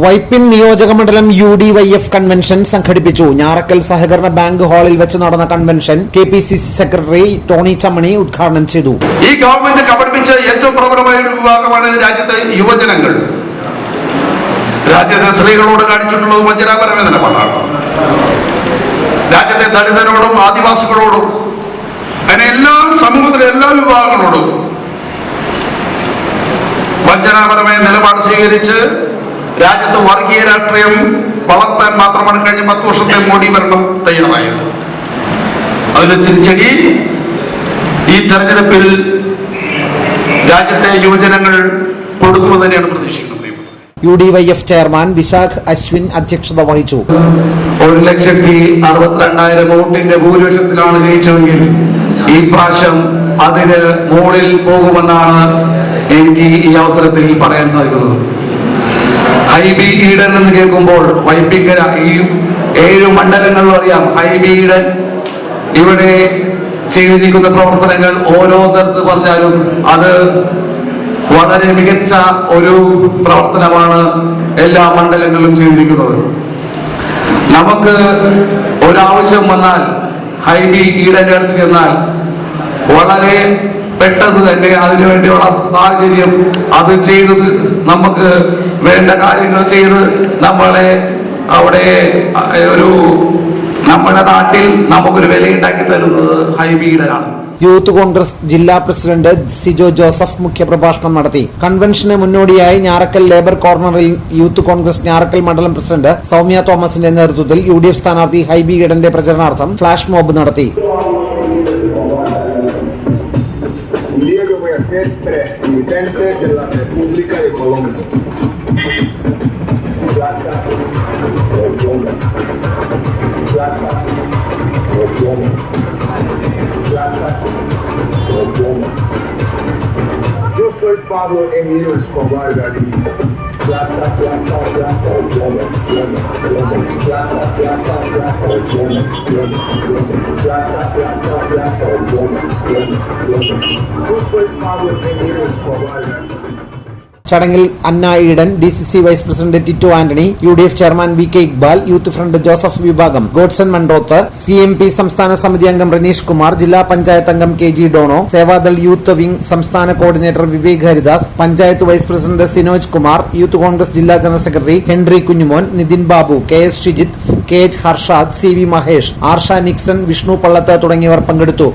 വൈപ്പിൻ നിയോജക മണ്ഡലം U D Y F convention സംഘടിപ്പിച്ചു. ഞാറക്കൽ സഹകരണ ബാങ്ക് ഹാളിൽ വെച്ച് നടന്ന convention K P C C secretary Tony Chammany ഉദ്ഘാടനം ചെയ്തു. ഈ ഗവൺമെന്റ് കബളിപ്പിച്ച ഏറ്റവും പ്രബലമായ ഒരു വിഭാഗമാണ് രാജ്യത്തെ യുവജനങ്ങൾ. രാജ്യത്തെ സ്ത്രീകളോട് കാണിച്ചിട്ടുള്ളത് വഞ്ചനാപരമായ നിലപാടാണ് രാജ്യത്തെ ദളിതരോടും ആദിവാസികളോടും അങ്ങനെ എല്ലാ സമൂഹത്തിലെ എല്ലാ വിഭാഗങ്ങളോടും വഞ്ചനാപരമായ നിലപാട് സ്വീകരിച്ച് രാജ്യത്ത് വർഗീയ രാഷ്ട്രീയം വളർത്താൻ മാത്രമാണ് കഴിഞ്ഞ പത്ത് വർഷത്തെ മോഡി ഭരണം തയ്യാറായത്. അതിന് തിരിച്ചടി ഈ തെരഞ്ഞെടുപ്പിൽ രാജ്യത്തെ യുവജനങ്ങൾ കൊടുക്കുമെന്ന് തന്നെയാണ് പ്രതീക്ഷിക്കുന്നത്. U D Y F chairman Vishakh Ashwin അധ്യക്ഷത വഹിച്ചു. ഒരു ലക്ഷത്തി അറുപത്തിരണ്ടായിരം വോട്ടിന്റെ ഭൂരിപക്ഷത്തിലാണ് ജയിച്ചതെങ്കിൽ ഈ പ്രാവശ്യം അതിന് മുകളിൽ പോകുമെന്നാണ് എനിക്ക് ഈ അവസരത്തിൽ പറയാൻ സാധിക്കുന്നത്. ഹൈബി ഈഡൻ എന്ന് കേൾക്കുമ്പോൾ വൈപ്പിക്കര ഈ ഏഴ് മണ്ഡലങ്ങളിലും അറിയാം ഹൈബി ഈഡൻ. ഇവിടെ ചെയ്തിരിക്കുന്ന പ്രവർത്തനങ്ങൾ ഓരോ തരത്ത് പറഞ്ഞാലും അത് വളരെ മികച്ച ഒരു പ്രവർത്തനമാണ് എല്ലാ മണ്ഡലങ്ങളിലും ചെയ്തിരിക്കുന്നത്. നമുക്ക് ഒരാവശ്യം വന്നാൽ ഹൈബി ഈടന്റെ അടുത്ത് ചെന്നാൽ വളരെ പെട്ടെന്ന് തന്നെ അതിനു വേണ്ടിയുള്ള സാഹചര്യം അത് ചെയ്തത് നമുക്ക് വേണ്ട കാര്യങ്ങൾ ചെയ്ത് നമ്മളെ അവിടെ ഒരു നമ്മുടെ നാട്ടിൽ നമുക്കൊരു വിലയുണ്ടാക്കി തരുന്നത് ഹൈബീഡനാണ് യൂത്ത് കോൺഗ്രസ് ജില്ലാ പ്രസിഡന്റ് സിജോ ജോസഫ് മുഖ്യപ്രഭാഷണം നടത്തി. കൺവെൻഷന് മുന്നോടിയായി ഞാറക്കൽ ലേബർ കോർണറിൽ യൂത്ത് കോൺഗ്രസ് ഞാറക്കൽ മണ്ഡലം പ്രസിഡന്റ് സൗമ്യ തോമസിന്റെ നേതൃത്വത്തിൽ യു ഡി എഫ് സ്ഥാനാർത്ഥി ഹൈബി ഗഡന്റെ പ്രചരണാർത്ഥം ഫ്ളാഷ് മോബ് നടത്തി. Ser presidente de la República de Colombia. Plata plomo. Plata plomo. Plata plomo. Yo soy Pablo Emilio Escobar Gaviria. Yo soy Pablo Escobar. ചടങ്ങിൽ Anna Eden D C C vice president Tittu Antony U D F chairman V K Iqbal youth front Joseph വിഭാഗം Godson Mandoth C M P സംസ്ഥാന സമിതി അംഗം റനീഷ് കുമാർ ജില്ലാ പഞ്ചായത്ത് അംഗം K G Dono Sevadal youth wing സംസ്ഥാന coordinator Vivek Haridas panchayat vice president Sinoj Kumar youth Congress ജില്ലാ general secretary Henry Kunjumon Nithin Babu K S Shijith K H Harshad C V Mahesh Arsha Nixon Vishnu Pallath തുടങ്ങിയവർ പങ്കെടുത്തു.